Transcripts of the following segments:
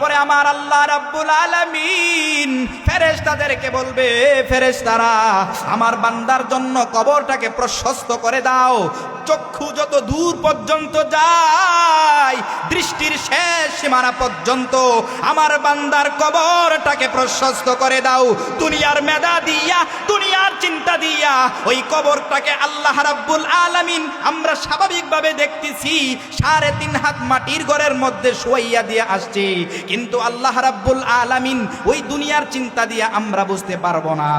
পরে আমার আল্লাহ রাব্বুল আলামিন ফেরেশতাদেরকে বলবে, ফেরেশতারা, আমার বান্দার জন্য কবরটাকে প্রশস্ত করে দাও। চক্ষু যত দূর পর্যন্ত যায়, দৃষ্টির শেষ সীমানা পর্যন্ত আমার বান্দার কবরটাকে প্রশস্ত করে দাও। দুনিয়ার মেধা দিয়া, দুনিয়ার চিন্তা দিয়া, ওই কবরটাকে আল্লাহ রাব্বুল আলামিন আমরা স্বাভাবিকভাবে দেখতেছি, সাড়ে তিন হাত মাটির ঘরের মধ্যে শুয়াইয়া দিয়ে আসছি। কিন্তু আল্লাহ রাব্বুল আলামিন ওই দুনিয়ার চিন্তা দিয়ে আমরা বুঝতে পারব না।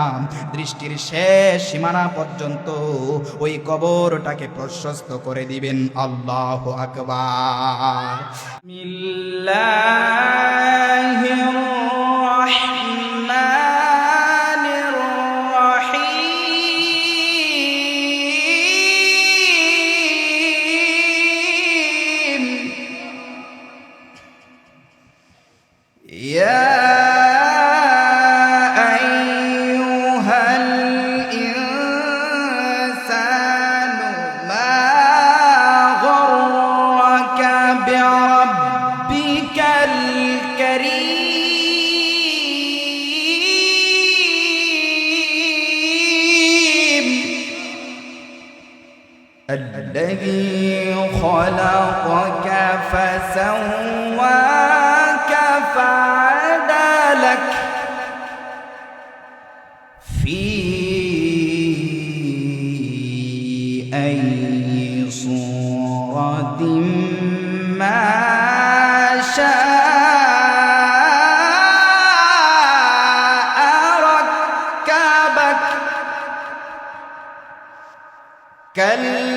দৃষ্টির শেষ সীমানা পর্যন্ত ওই কবরটাকে প্রশস্ত করে দিবেন আল্লাহ আকবার। মিল্লাহির كلا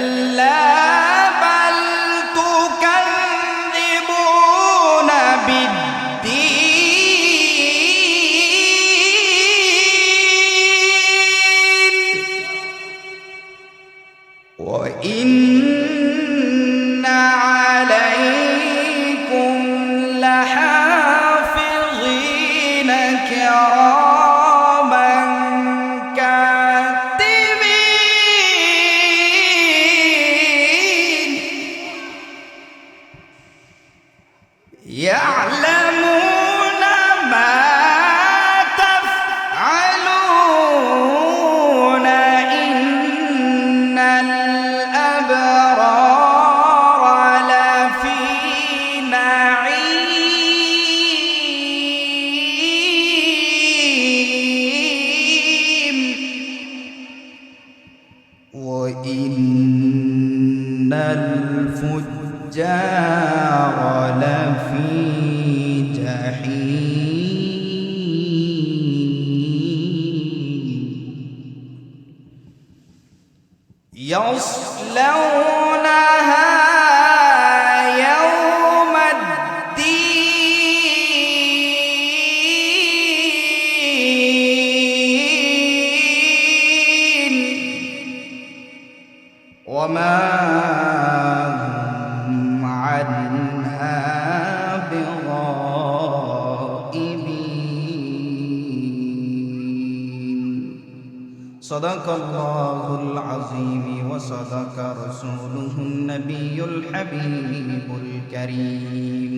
صدق الله العظيم وصدق رسوله النبي الحبيب الكريم.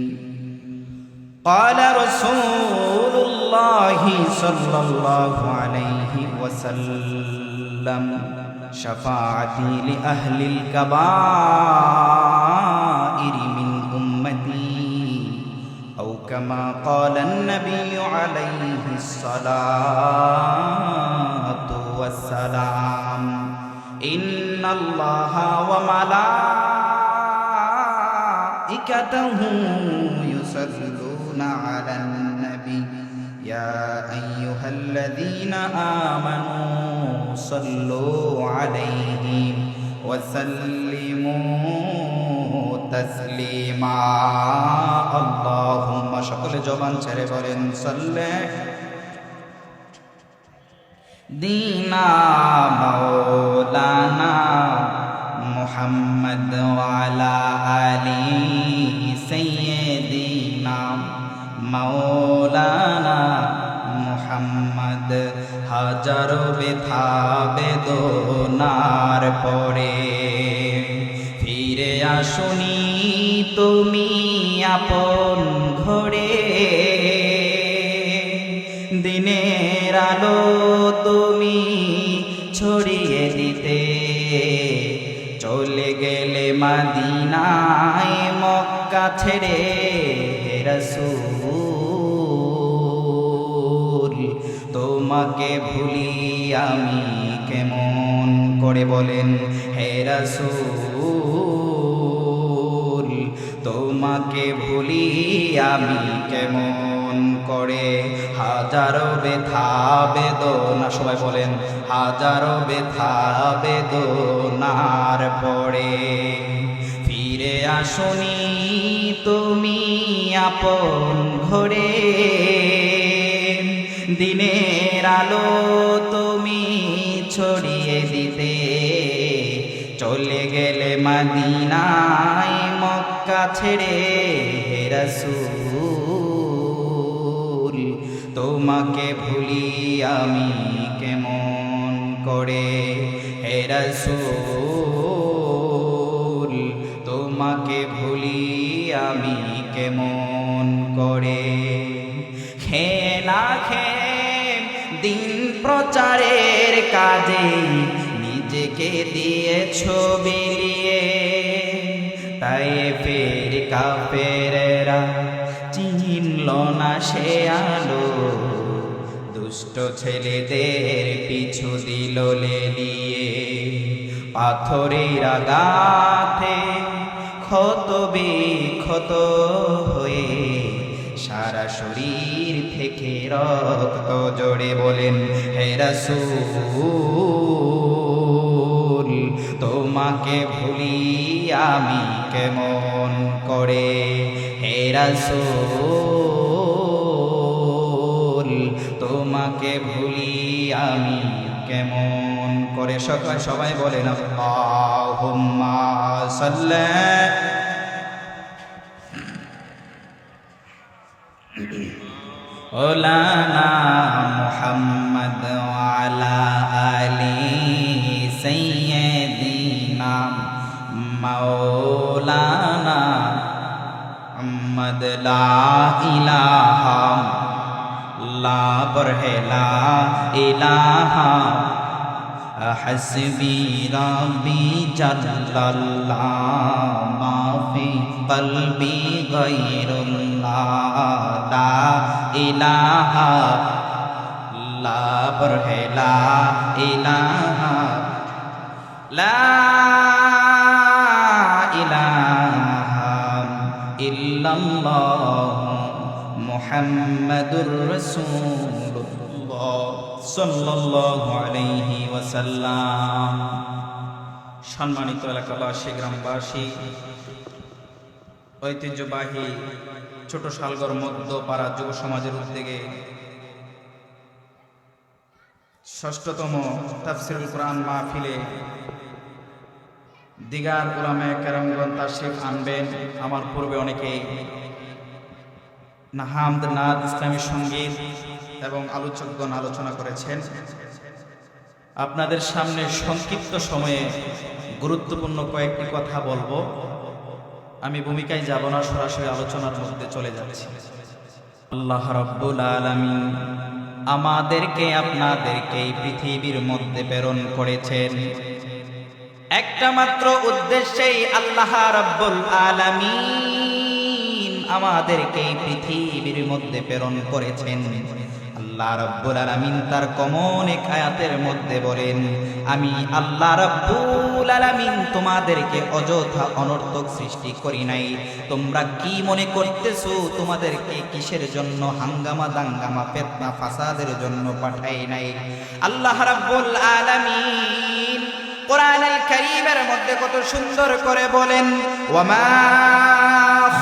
قال رسول الله صلى الله عليه وسلم شفاعتي لأهل الكبائر من أمتي أو كما قال النبي عليه الصلاة والسلام. إن الله وملائكته يصلون على النبي. يا أيها الذين آمنوا صلوا عليه وسلموا تسليما. اللهم شكر جوان شرفرين صلي দিনা মৌলানা মুহাম্মদ ওয়ালা আলী সৈয়দিনা মৌলানা মুহাম্মদ হাজারো ব্যথা বেদনার পরে ফিরে আসুনি তুমি আপন মাদিনায় মক্কা ছেড়ে রসুল, তোমাকে ভুলি আমি কেমন করে বলেন? হে রসুল, তোমাকে ভুলি আমি কেমন করে? হাজারো বেথা বেদনা, সবাই বলেন, হাজারো বেথা বেদনার ফিরে আসনি তুমি আপন ঘরে। দিনের আলো তুমি ছড়িয়ে দিতে। চলে গেলে মাদিনায় মক্কা ছেড়ে রসুল, তোমাকে ভুলি আমি কেমন করে? হে রসুল কেমন করে। খেলা খে দিন প্রচারের কাজে নিজেকে দিয়ে ছবি নিয়ে তাই ফের কাফেরেরা চিনল না সে আলো। দুষ্ট ছেলেদের পিছু দিল লেলিয়ে পাথরের আগাথে ক্ষত বিক্ষত হয়ে সারা শরীর থেকে রক্ত জড়ে বলেন, হে রাসূল, তোমাকে ভুলি আমি কেমন করে? হে রাসূল, তোমাকে ভুলি আমি কেমন পরে সকাল সবাই বলেন মোহাম্মদ মৌলানা লা ইলাহা লা বরহে লা ইলাহা حسبي ربي جل الله ما في قلبي غير الله لا إله لا برہ لا إله لا إله إلا الله محمد رسول সম্মানিত এলাকাবাসী, গ্রামবাসী, ঐতিহ্যবাহী ছোট সালগর মধ্য পাড়া যুব সমাজের উদ্যোগে ষষ্ঠতম তাফসিরুল কোরআন মাহফিলে দিগার গোলামে কেরামগঞ্জ তাশরিফ আনবেন। আমার পূর্বে অনেকে নাহামদ নাদ ইসলামী সংগীত এবং আলোচকগণ আলোচনা করেছেন। আপনাদের সামনে সংক্ষিপ্ত সময়ে গুরুত্বপূর্ণ কয়েকটি কথা বলব। আমি ভূমিকায় যাব না সরাসরি আলোচনার মধ্যে চলে যাচ্ছি। আল্লাহ রব্বুল আলামিন আমাদেরকে আপনাদেরকে এই পৃথিবীর মধ্যে প্রেরণ করেছেন। একটা মাত্র উদ্দেশ্যেই আল্লাহ রব্বুল আলামিন আমাদেরকে এই পৃথিবীর মধ্যে প্রেরণ করেছেন। আল্লাহ রব্বুল আলামিন তার কমন এক আয়াতের মধ্যে বলেন, আমি আল্লাহ রব্বুল আলামিন তোমাদেরকে অযথা অনর্থক সৃষ্টি করি নাই। তোমরা কি মনে করতেছো তোমাদেরকে কিসের জন্য হাঙ্গামা দাঙ্গামা ফেতনা ফাসাদের জন্য পাঠাই নাই? আল্লাহ রাব্বুল আলামিন কোরআনুল কারীমের মধ্যে কত সুন্দর করে বলেন, ওয়ামা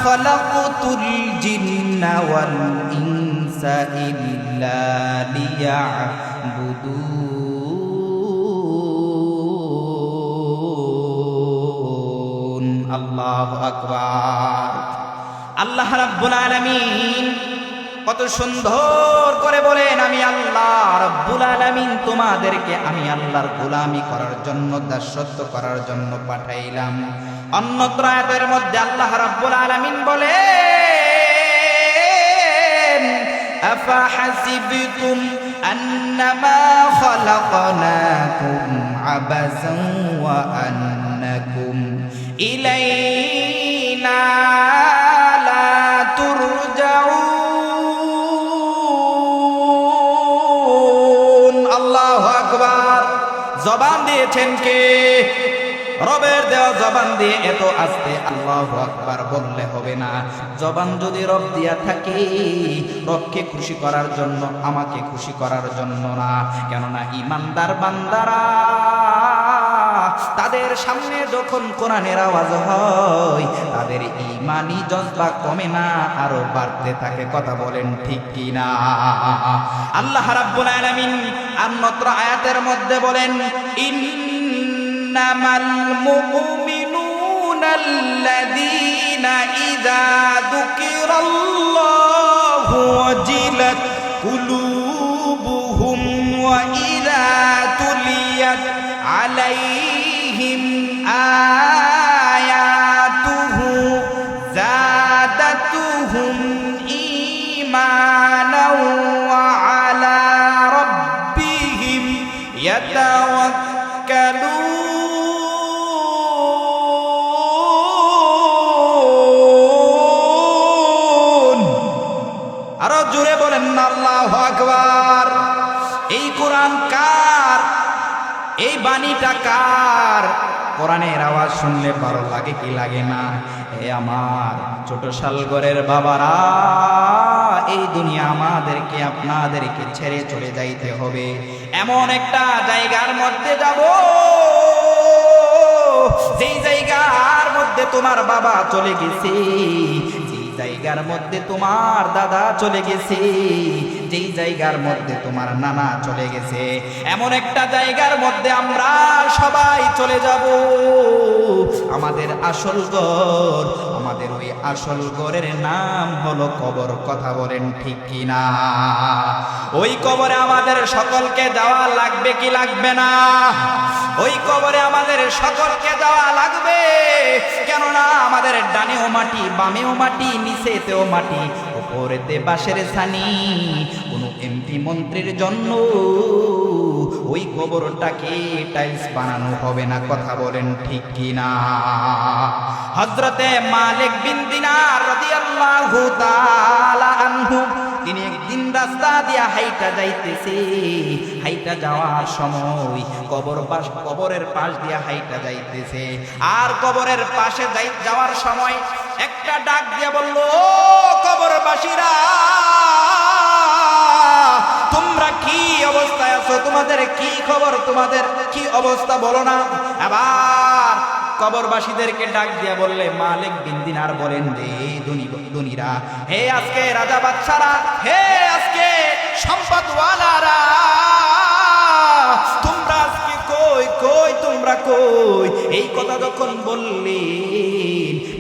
খালাকুতুল জিন্না ওয়াল ইনসা ইল্লা আল্লাহ রাব্বুল আলামিন কত সুন্দর করে বলেন, আমি আল্লাহ রব্বুল আলামিন তোমাদেরকে আমি আল্লাহর গোলামি করার জন্য, দাসত্ব করার জন্য পাঠাইলাম। অন্যত্র আয়াতের মধ্যে আল্লাহ রব্বুল আলামিন বলেন أفحسبتم أنما خلقناكم عبثا وأنكم إلينا জবান দিয়ে এত আস্তে আল্লাহ আকবার বললে হবে না। জবান যদি রব দিয়া থাকে, রবকে খুশি করার জন্য, আমাকে খুশি করার জন্য না। কেননা ইমানদার বান্দারা, তাদের সামনে যখন কোরআনের আওয়াজ হয়, তাদের ইমানি জজবা কমে না, আরও বাড়তে থাকে। কথা বলেন ঠিক কি না আল্লাহ রাব্বুল আলামিন অন্যত্র আয়াতের মধ্যে বলেন, ইন্নামাল الذين إذا ذكر الله وجلت قلوبهم বাণীটা কার? কোরআনের আওয়াজ শুনলে ভালো লাগে কি লাগে না? এ আমার ছোট শালগরের বাবারা, এই দুনিয়া আমাদেরকে, আপনাদেরকে ছেড়ে চলে যাইতে হবে। এমন একটা জায়গার মধ্যে যাব, যেই জায়গার মধ্যে তোমার বাবা চলে গেছে। জায়গার মধ্যে তোমার দাদা চলে গেছে। যেই জায়গার মধ্যে তোমার নানা চলে গেছে, এমন একটা জায়গার মধ্যে আমরা সবাই চলে যাব। আমাদের আসল ঘর, আমাদের ওই আসল ঘরের নাম হলো কবর, কথা বলেন ঠিক কি না ওই কবরে আমাদের সকলকে যাওয়া লাগবে কি লাগবে না? ওই কবরে আমাদের সকলকে যাওয়া লাগবে। কেননা আমাদের ডানেও মাটি, বামেও মাটি, নিচেতেও মাটি, ওপরেতে বাঁশের ছানি। কোনো এমপি মন্ত্রীর জন্য ওই কবরটাকে টাইলস বানানো হবে না, কথা বলেন ঠিক কি না হজরতে মালিক বিন দিনার রাদিয়াল্লাহু তাআলা আনহু তিনি একদিন রাস্তা দিয়া হাইটা যাইতেছে। হাইটা যাওয়ার সময় কবর পাশ, কবরের পাশ দিয়া হাইটা যাইতেছে। আর কবরের পাশে যাই, যাওয়ার সময় একটা ডাক দিয়া বলল কবরবাসীরা, তোমরা কি অবস্থায় আছো? তোমাদের কি খবর? তোমাদের কি অবস্থা? বলো না। আবার কবরবাসীদেরকে ডাক দিয়া বললে, মালিক বিন দিনার বলেন রে দুনিরা হে আজকে রাজা বাচ্চারা হে আজকে সম্পদওয়ালারা, তোমরা আজকে কই কই, তোমরা কই? এই কথা যখন বললেন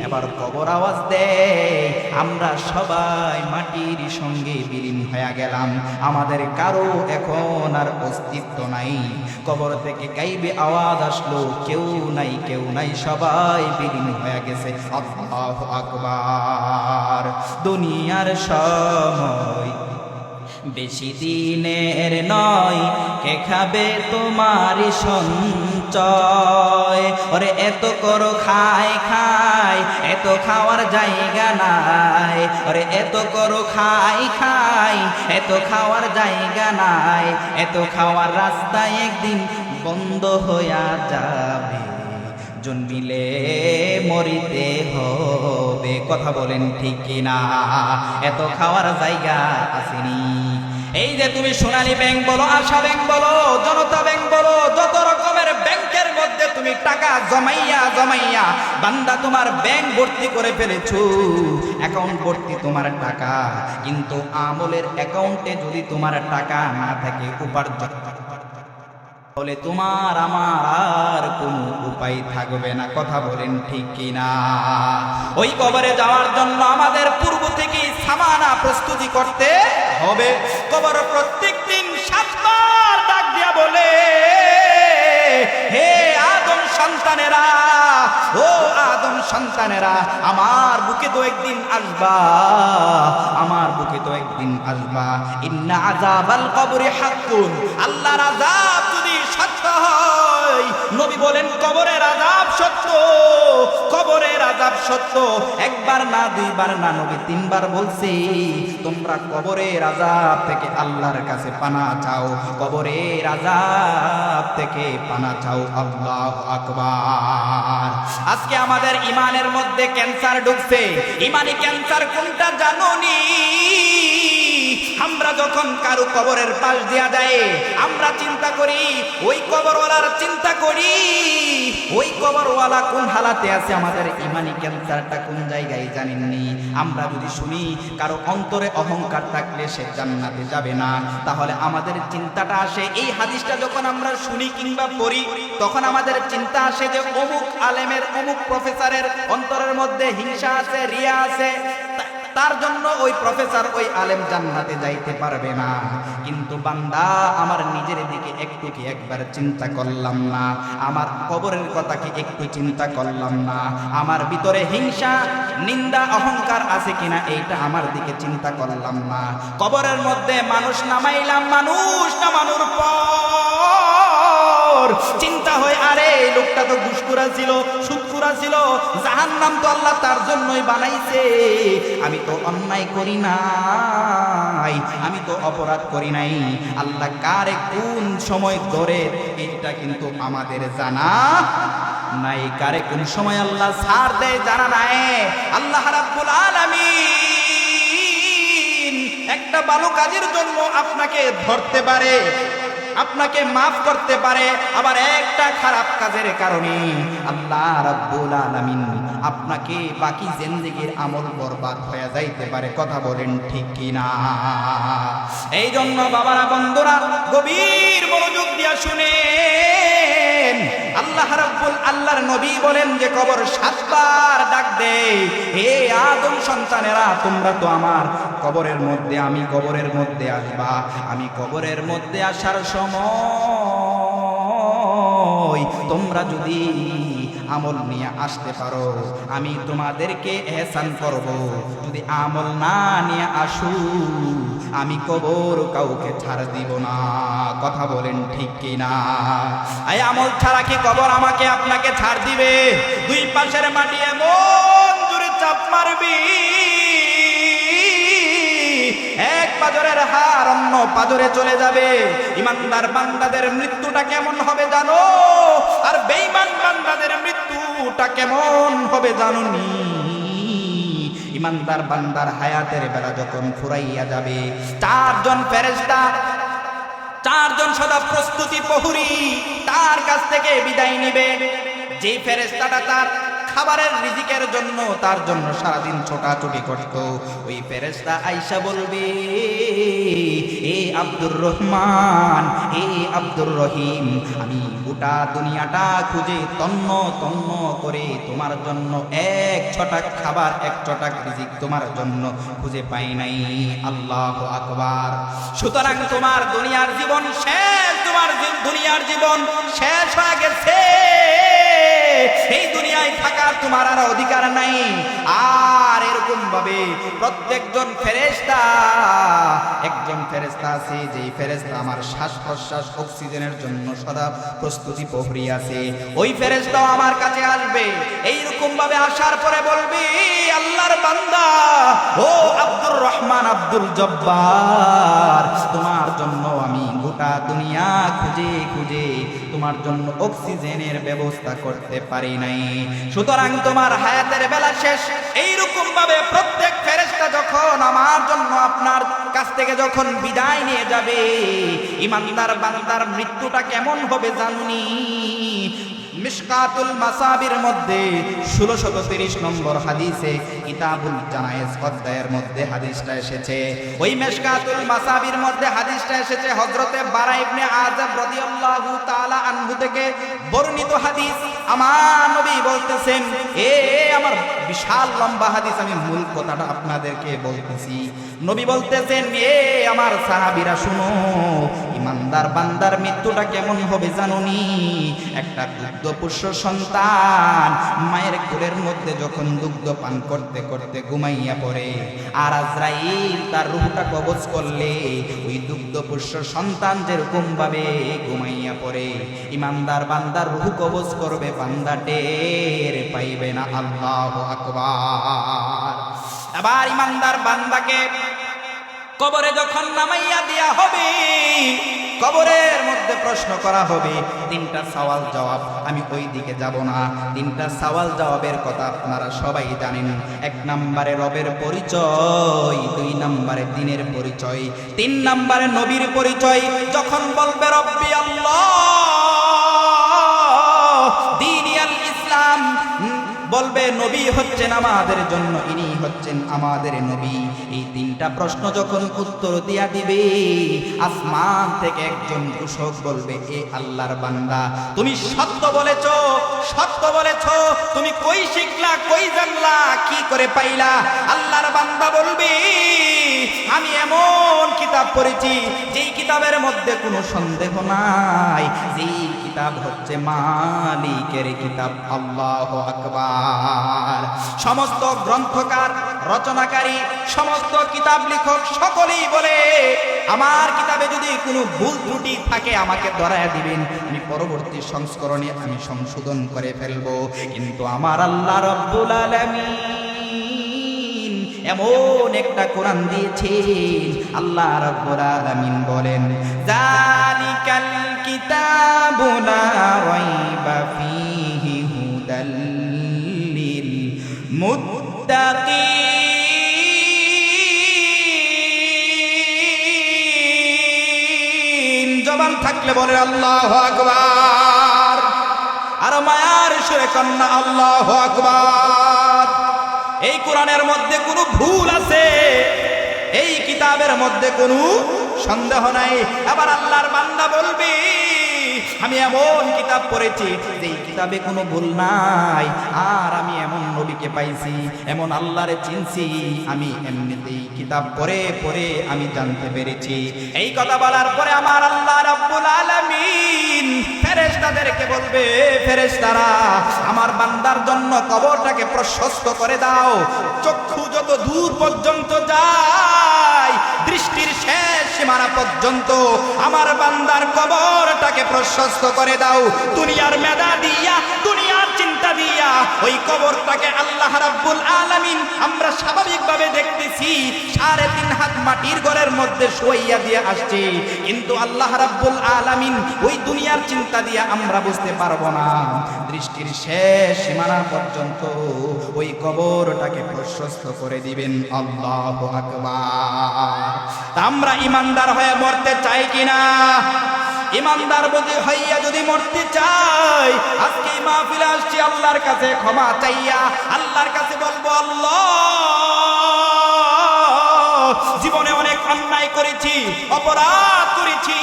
এবার কবর আওয়াজ দেয়। আমরা সবাই মাটির সঙ্গে বিলীন হয়ে গেলাম। আমাদের কারও এখন আর অস্তিত্ব নাই। কবর থেকে গাইবে আওয়াজ আসলো, কেউ নাই কেউ নাই, সবাই বিলীন হয়ে গেছে। আল্লাহু আকবার। দুনিয়ার সময় বেশি দিনের নয়। কে খাবে তোমারই সঞ্চয় ওরে এত করো খাই খাই এত খাওয়ার জায়গা নাই। ওরে এত করো খাই খাই এত খাওয়ার জায়গা নাই। এত খাওয়ার রাস্তায় একদিন বন্ধ হইয়া যাবে। জন্মিলে মরিতে হবে, কথা বলেন ঠিক কিনা? এত খাওয়ার জায়গা আসেনি। এই যে তুমি সোনালী ব্যাংক বলো, আশা ব্যাংক বলো, জনতা ব্যাংক বলো, যত তুমি টাকা জমাইয়া জমাইয়া বান্দা তোমার ব্যাংক ভর্তি করে ফেলেছো। অ্যাকাউন্ট ভর্তি তোমার টাকা, কিন্তু আমলের অ্যাকাউন্টে যদি তোমার টাকা না থাকে উপার্জন বলে তোমার আমার আর কোনো উপায় থাকবে না। কথা বলেন ঠিক কিনা? ওই কবরে যাওয়ার জন্য আমাদের পূর্ব থেকে সামানা প্রস্তুতি করতে হবে। কবর প্রত্যেক দিন সাতবার ডাক দিয়া বলে হে আদম সন্তানেরা, ও আদম সন্তানেরা, আমার বুকে তো একদিন আসবা, আমার বুকে তো একদিন আসবা। ইন্না আযাবাল কবরে হাক্কুন, আল্লাহর আযাব যদি সত্য হয়, নবী বলেন, কবরের আযাব সত্য, কবরের আযাব সত্য। একবার না, দুইবার না, নবী তিনবার বলছে, তোমরা কবরের আযাব থেকে আল্লাহর কাছে পানা চাও, কবরের আযাব থেকে পানা চাও, আল্লাহ আকবার। আজকে আমাদের ইমানের মধ্যে ক্যান্সার ঢুকছে। ইমানি ক্যান্সার কোনটা জানোনি আমরা যখন কারও কবরের পাশ দেয়া যায় আমরা চিন্তা করি, ওই কবরওয়ালার চিন্তা করি, ওই কবরওয়ালা কোন হালাতে আছে আমাদের ইমানি ক্যান্সারটা কোন জায়গায় জানেননি? আমরা যদি শুনি, কারও অন্তরে অহংকার থাকলে সে জান্নাতে যাবে না। তাহলে আমাদের চিন্তাটা আসে, এই হাদিসটা যখন আমরা শুনি কিংবা পড়ি, তখন আমাদের চিন্তা আসে যে অমুক আলেমের, অমুক প্রফেসরের অন্তরের মধ্যে হিংসা আছে, রিয়া আছে। তার জন্য ওই প্রফেসর ওই আলেম জান্নাতে যাইতে পারবে না। কিন্তু বান্দা, আমার নিজের দিকে একটু কি একবার চিন্তা করলাম না। আমার কবরের কথা কি একটু চিন্তা করলাম না। আমার ভিতরে হিংসা, নিন্দা, অহংকার আছে কিনা এইটা আমার দিকে চিন্তা করলাম না। কবরের মধ্যে মানুষ নামাইলাম, মানুষ নামানোর পর চিন্তা হয়, আরে লোকটা তো ঘুষখুরা ছিল, সুদখুরা ছিল জাহান নাম তো আল্লাহ তার জন্যই বানাইছে। আমি তো অন্যায় করি নাই, আমি তো অপরাধ করি নাই। আল্লাহ কারে কোন সময় ধরে এটা কিন্তু আমাদের জানা নাই, কারে কোন সময় আল্লাহ ছাড় দেয় জানা নাই। আল্লাহ রাব্বুল আলামিন একটা ভালো কাজের জন্য আপনাকে ধরতে পারে। আপনাকে মাফ করতে পারে, আবার একটা খারাপ কাজের কারণে। আল্লাহ রাব্বুল আলামিন আপনাকে বাকি জিন্দেগির আমল বরবাদ হয়ে যাইতে পারে, কথা বলেন ঠিক কি না এই জন্য বাবারা, বন্ধুরা, গভীর মনোযোগ দিয়া শুনেন। আল্লাহ রাব্বুল, আল্লাহর নবী বলেন যে, কবর সাতবার ডাক দেয়, হে আদম সন্তানেরা, তোমরা তো আমার কবরের মধ্যে, আমি কবরের মধ্যে আসবা। আমি কবরের মধ্যে আসার সময় তোমরা যদি আমল নিয়ে আসতে পারো, আমি তোমাদেরকে এহসান করব। যদি আমল না নিয়ে আসু, আমি কবর কাউকে ছাড় দিব না। কথা বলেন ঠিক কি না আমল ছাড়া কি কবর আমাকে আপনাকে ছাড় দিবে? দুই পাশের মাটি এমন জোরে চাপ মারবি। পাজরের হার অন্য পাজরে চলে যাবে। ইমানদার বান্দাদের মৃত্যুটা কেমন হবে জানো? আর বেঈমান বান্দাদের মৃত্যুটা কেমন হবে জানুনি ইমানদার বান্দার হায়াতের বেলা যখন ফুরাইয়া যাবে, চারজন ফেরেশতা, চারজন সদা প্রস্তুতি প্রহরী তার কাছ থেকে বিদায় নিবে। যে ফেরেস্তাটা তার খাবারের রিজিকের জন্য, তার জন্য সারাদিন ছোটাছুটি করত। ওই ফেরেস্তা আইসা বলবে, এ আব্দুর রহমান, এ আব্দুর রহিম, আমি গোটা দুনিয়াটা খুঁজে তন্ন তন্ন করে তোমার জন্য এক ছটাক খাবার, এক ছটাক রিজিক তোমার জন্য খুঁজে পাই নাই। আল্লাহ আকবার। সুতরাং তোমার দুনিয়ার জীবন শেষ, তোমার দুনিয়ার জীবন শেষ হয়ে গেছে। এই দুনিয়ায় থাকার তোমার আর অধিকার নাই। আর এরকম ভাবে প্রত্যেকজন ফেরেস্তা একজন ফেরেস্তা আছে, যেই ফেরেস্তা আমার শ্বাস প্রশ্বাস, অক্সিজেনের জন্য সদা প্রস্তুতি প্রহরী আছে। ওই ফেরেস্তাও আমার কাছে আসবে। এইরকম ভাবে আসার পরে বলবি, আল্লাহর বান্দা, ও আব্দুর রহমান, আব্দুল জব্বার, তোমার জন্য আমি গোটা দুনিয়া খুঁজে খুঁজে তোমার জন্য অক্সিজেনের ব্যবস্থা করতে পারি নাই। সুতরাং তোমার হায়াতের বেলা শেষ। এইরকম ভাবে প্রত্যেক ফেরেশতা যখন আমার জন্য আপনার কাছ থেকে যখন বিদায় নিয়ে যাবে, ইমানদার বান্দার মৃত্যুটা কেমন হবে জানুনি? মিশকাতুল মাসাবির মধ্যে ষোলোশত তিরিশ নম্বর হাদিসে কিতাবুল জানায়েজ অধ্যায়ের মধ্যে হাদিসটা এসেছে। ওই মিশকাতুল মাসাবির মধ্যে হাদিসটা এসেছে হজরতে বারা ইবনে আজব রাদিয়াল্লাহু তাআলা আনহু থেকে বর্ণিত হাদিস। আমার নবী বলতেছেন, এ আমার বিশাল লম্বা হাদিস, আমি মূল কথাটা আপনাদেরকে বলতেছি। নবী বলতেছেন, এ, আমার সাহাবীরা শুনো, ইমানদার বান্দার মৃত্যুটা কেমন হবে জানুনি? একটা দুগ্ধপুষ্য সন্তান, মায়ের কোলের মধ্যে যখন দুগ্ধ পান করতে করতে ঘুমাইয়া পড়ে, আর আজরাইল তার রুহটা কবজ করলে, ওই দুগ্ধপুষ্য সন্তান যেরকম ভাবে ঘুমাইয়া পড়ে, ইমানদার বান্দার রুহ কবজ করবে, বান্দা টের পাইবে না। আল্লাহ আকবার। আবার ইমানদার বান্দাকে কবরে যখন নামাইয়া দেয়া হবে, কবরের মধ্যে প্রশ্ন করা হবে, তিনটা সওয়াল জবাব, আমি ওই দিকে যাব না। তিনটা সওয়াল জবাবের কথা আপনারা সবাই জানেন। এক নম্বরে রবের পরিচয়, দুই নম্বরে দিনের পরিচয়, তিন নম্বরে নবীর পরিচয়। যখন বলবে রব্বি আল্লাহ আমাদের জন্য ইনি হচ্ছেন আমাদের নবী। এই তিনটা প্রশ্ন যখন উত্তর দিয়া দিবে, আসমান থেকে একজন কৃষক বলবে, এ আল্লাহর বান্দা, তুমি সত্য বলেছ সত্য বলেছ, তুমি কই শিখলা, কই জানলা, কি করে পাইলা? আল্লাহর বান্দা বলবে, আমি এমন কিতাব পড়েছি, যেই কিতাবের মধ্যে কোনো সন্দেহ নাই, যেই কিতাব হচ্ছে মালিকের কিতাব। আল্লাহ আকবার। সমস্ত গ্রন্থকার, রচনাকারী, সমস্ত কিতাব লেখক সকলেই বলে, আমার কিতাবে যদি কোনো ভুল ত্রুটি থাকে, আমাকে ধরায় দিবেন। আমি পরবর্তী সংস্করণে আমি সংশোধন করে ফেলব। কিন্তু আমার আল্লাহ রব্বুল আলামিন এমন একটা কোরআন দিয়েছেন। আল্লাহ রব্বুল আলামিন বলেন জালিকাল লা রাইবা ফীহি হুদাল লিল মুত্তাকিন জবান থাকলে বলে আল্লাহ আকবার। আর মায়ার সুরে কন্যা আল্লাহ আকবার। এই কোরআনের মধ্যে কোনো ভুল আছে, এই কিতাবের মধ্যে কোনো সন্দেহ নাই। আবার আল্লাহর বান্দা বলবি আমি এমন কিতাব পড়েছি যেই কিতাবে কোনো ভুল নাই। আর আমি এমন নবীকে পাইছি, এমন আল্লাহরে চিনছি, আমি এমনিতেই কিতাব পড়ে পড়ে আমি জানতে পেরেছি। এই কথা বলার পরে আমার আল্লাহ রাব্বুল আলামিন ফেরেশতাদেরকে বলবে, ফেরেশতারা, আমার বান্দার জন্য কবরটাকে প্রশস্ত করে দাও। চক্ষু যত দূর পর্যন্ত যায় দৃষ্টির শেষ সীমানা পর্যন্ত আমার বান্দার কবরটাকে প্রশস্ত করে দাও। দুনিয়ার মেদা দিয়া দুনিয়ার চিন্তা দিয়া ওই কবরটাকে আল্লাহ রাব্বুল আলামিন আমরা স্বাভাবিকভাবে দেখতেছি, সাড়ে তিন হাত মাটির ঘরের মধ্যে শুয়াইয়া দিয়ে আসছে। কিন্তু আল্লাহ রাব্বুল আলামিন ওই দুনিয়ার চিন্তা দিয়ে আমরা বুঝতে পারব না। দৃষ্টির শেষ সীমানা পর্যন্ত ওই কবরটাকে প্রশস্ত করে দিবেন আল্লাহ আকবার। আমরা ইমানদার হয়ে মরতে চাই কিনা? ইমানদার বুঝি হইয়া যদি মরতে চাই আজকে মাহফিলে আসছি, আল্লাহর কাছে ক্ষমা চাইয়া, আল্লাহর কাছে বলব, আল্লাহ, জীবনে অনেক অন্যায় করেছি, অপরাধ করেছি।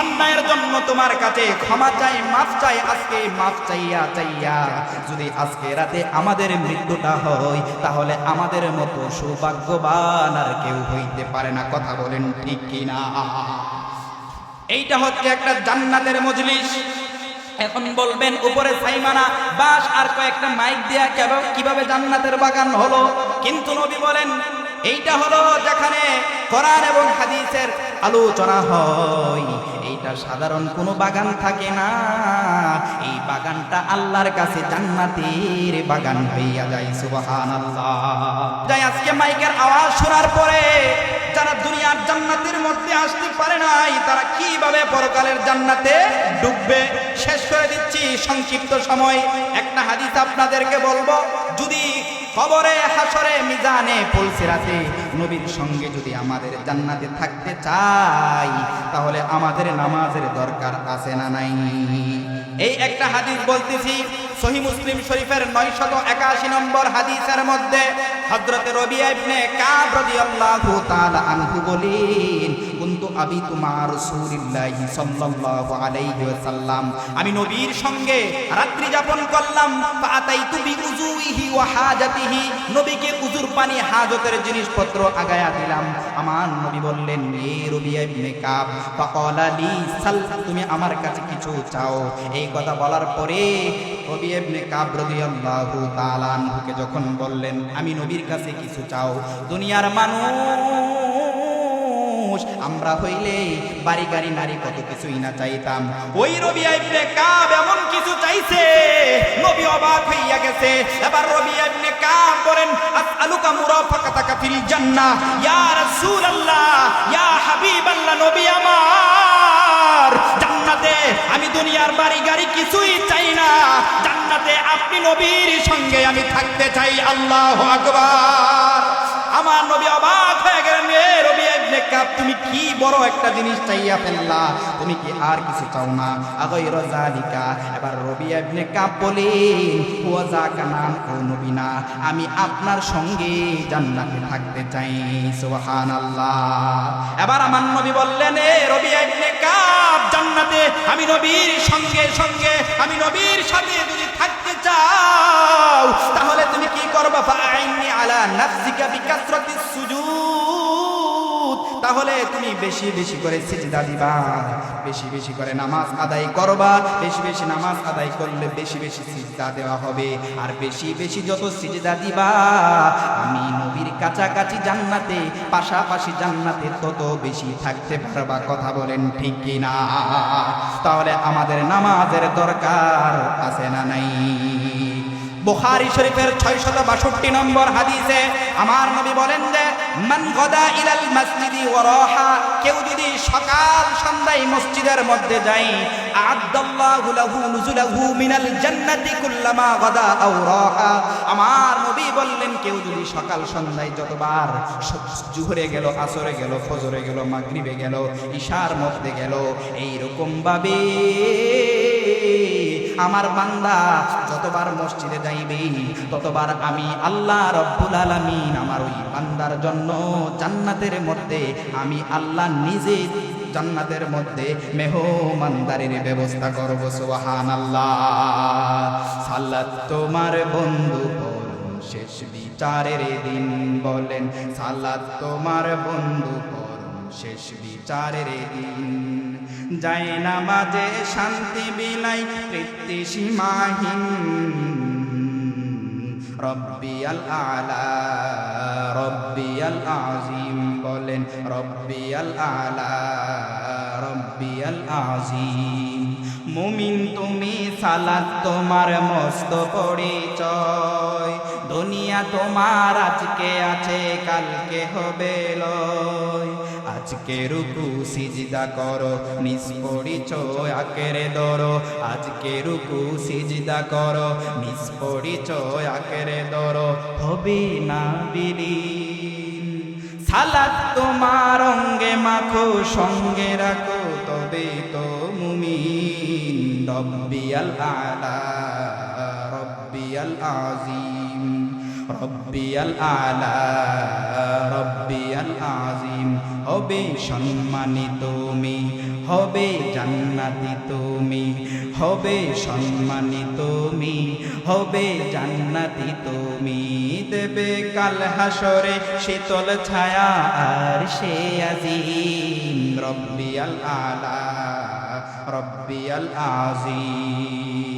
অন্যায়ের জন্য তোমার কাছে ক্ষমা চাই, মাফ চাই, আজকে মাফ চাইয়া চাইয়া। যদি আজকে রাতে আমাদের মৃত্যুটা হয়, তাহলে আমাদের মতো সৌভাগ্যবান আর কেউ হইতে পারে না। কথা বলেন ঠিক কিনা? এইটা হচ্ছে একটা জান্নাতের মজলিস। এখন বলবেন, উপরে সাইমানা বাস আর কয়েকটা মাইক দেয়া কীভাবে জান্নাতের বাগান হলো? কিন্তু নবী বলেন, এইটা হলো যেখানে কোরআন এবং হাদিসের আলোচনা হয়। এইটা সাধারণ কোনো বাগান থাকে না। এই বাগানটা আল্লাহর কাছে জান্নাতের বাগান হইয়া যায়, সুবহানাল্লাহ। যাই আজকে মাইকের আওয়াজ শোনার পরে যারা দুনিয়ার জান্নাতের মধ্যে আসতে পারে নাই, তারা কীভাবে পরকালের জান্নাতে ডুববে? শেষ করে দিচ্ছি, সংক্ষিপ্ত সময়। একটা হাদিস আপনাদেরকে বলব, যদি কবরে হাসরে, মিজানে, পুলসিরাতে। নবীর সঙ্গে যদি আমাদের জান্নাতে থাকতে চাই, তাহলে আমাদের নামাজের দরকার আছে না নাই? এই একটা হাদিস বলতেছি, সহি মুসলিম শরীফের নয়শত একাশি নম্বর হাদিসের মধ্যে হজরতে রবিয়া ইবনে কাব রাদিয়াল্লাহু তাআলা আনহু রাসূলিল্লাহি আলাইহি ওয়াসাল্লাম। আমি নবীর সঙ্গে রাত্রি যাপন করলাম ওয়া হাজাতিহি। নবীকে উজুর পানি, হাজতের জিনিসপত্র আগায়া দিলাম। আমার নবী বললেন তুমি আমার কাছে কিছু চাও। এই কথা বলার পরে যখন বললেন, আমি নবীর কাছে কিছু চাও। দুনিয়ার মানুষ আমরা হইলে বাড়ি গাড়ি, নারী কত কিছুই না চাইতাম। ওই রবি ইবনে কাব এমন কিছু চাইছে, নবী অবাক হইয়া গেছে। এবার রবি ইবনে কাব বলেন, আসআলুকা মুরাফাকাতাকা ফিল জান্নাহ, ইয়া রাসূলুল্লাহ, ইয়া হাবিবাল্লাহ, নবী আমার। জান্নাতে আমি দুনিয়ার বাড়ি গাড়ি কিছুই চাই না। জান্নাতে আপনি নবীর সঙ্গে আমি থাকতে চাই, আল্লাহু আকবার। আমার নবী অবাক হয়ে গেলেন, এ কাব তুমি কি বড় একটা জিনিস চাইয়া ফেললা? তুমি কি আর কিছু চাও না? আগৈর জালিকা এবার রবি ইবনে কাব বলে, হুয়া যাকা নাম ও নবীনা, আমি আপনার সঙ্গে জান্নাতে থাকতে চাই। সুবহানাল্লাহ। এবার আমার নবী বললেন, এ রবি ইবনে কাব, জান্নাতে আমি নবীর সঙ্গে সঙ্গে, আমি নবীর সাথে যদি থাকতে চাও, তাহলে তুমি কি করবা? ফাআইনি আলা নাফসিকা বিকাসরাতিস সুজুদ তাহলে তুমি বেশি বেশি করে সিজদা দিবা। বেশি বেশি করে নামাজ আদায় করবা। বেশি বেশি নামাজ আদায় করলে বেশি বেশি সিজদা দেওয়া হবে। আর বেশি বেশি যত সিজদা দিবা, আমি নবীর কাছাকাছি জান্নাতে, পাশাপাশি জান্নাতে তত বেশি থাকতে পারবা। কথা বলেন ঠিক কি না তাহলে আমাদের নামাজের দরকার আছে না নাই? বুখারী শরীফের ছয়শত বাষট্টি নম্বর হাদিসে আমার নবী বলেন যে, মান গদা ইলাল মসজিদি ওয়ারাহা কেউ যদি সকাল সন্ধ্যায় মসজিদের মধ্যে রাহা আমার নবী বললেন, কেউ যদি সকাল সন্ধ্যায় যতবার জুহরে গেল, আসরে গেল, ফজরে গেল, মাগরিবে গেল, ঈশার মধ্যে গেল এই রকম ভাবে আমার বান্দা, যতবার মসজিদে যাইবে, ততবার আমি আল্লাহ রব্বুল আলামিন আমার ওই বান্দার জন্য জান্নাতের মধ্যে, আমি আল্লাহ নিজে জান্নাতের মধ্যে মেহমানদারির ব্যবস্থা করব সুবহান আল্লাহ তোমার বন্ধু শেষ বিচারের দিন বলেন। সালাত তোমার বন্ধু শেষ বিচারের দিন যাই না মাঝে শান্তি বিলাই তৃপ্তি সীমাহীন। রব্বি আল আলা রব্বি আল আজিম বলেন রব্বি আল আলা রব্বি আল আজিম। মুমিন তুমি সালাত তোমার মস্ত পরিচয়, দুনিয়া তোমার আজকে আছে, কালকে হবে লয়। আজকে রুকু সিজদা করো নিষ্পরিচয় আকেরে ধরো আজকে রুকু সিজদা করো নিষ্পরিচয় আকেরে ধরো হবে না বিলীন। সালাত তোমার অঙ্গে মাখো, সঙ্গে রাখো, তবে তো মুমিন। রব্বিয়াল আলা রব্বিয়াল আজিম। রব্বিয়াল আলা রব্বিয়াল আজিম। হবে সম্মানিত তুমি, হবে জান্নাতি তুমি, হবে সম্মানিত তুমি, হবে জান্নাতি তুমি। দেবে কাল হাসরে শীতল ছায়া আর সে আজিম। রব্বিয়াল আলা, রব্বিয়াল আজিম।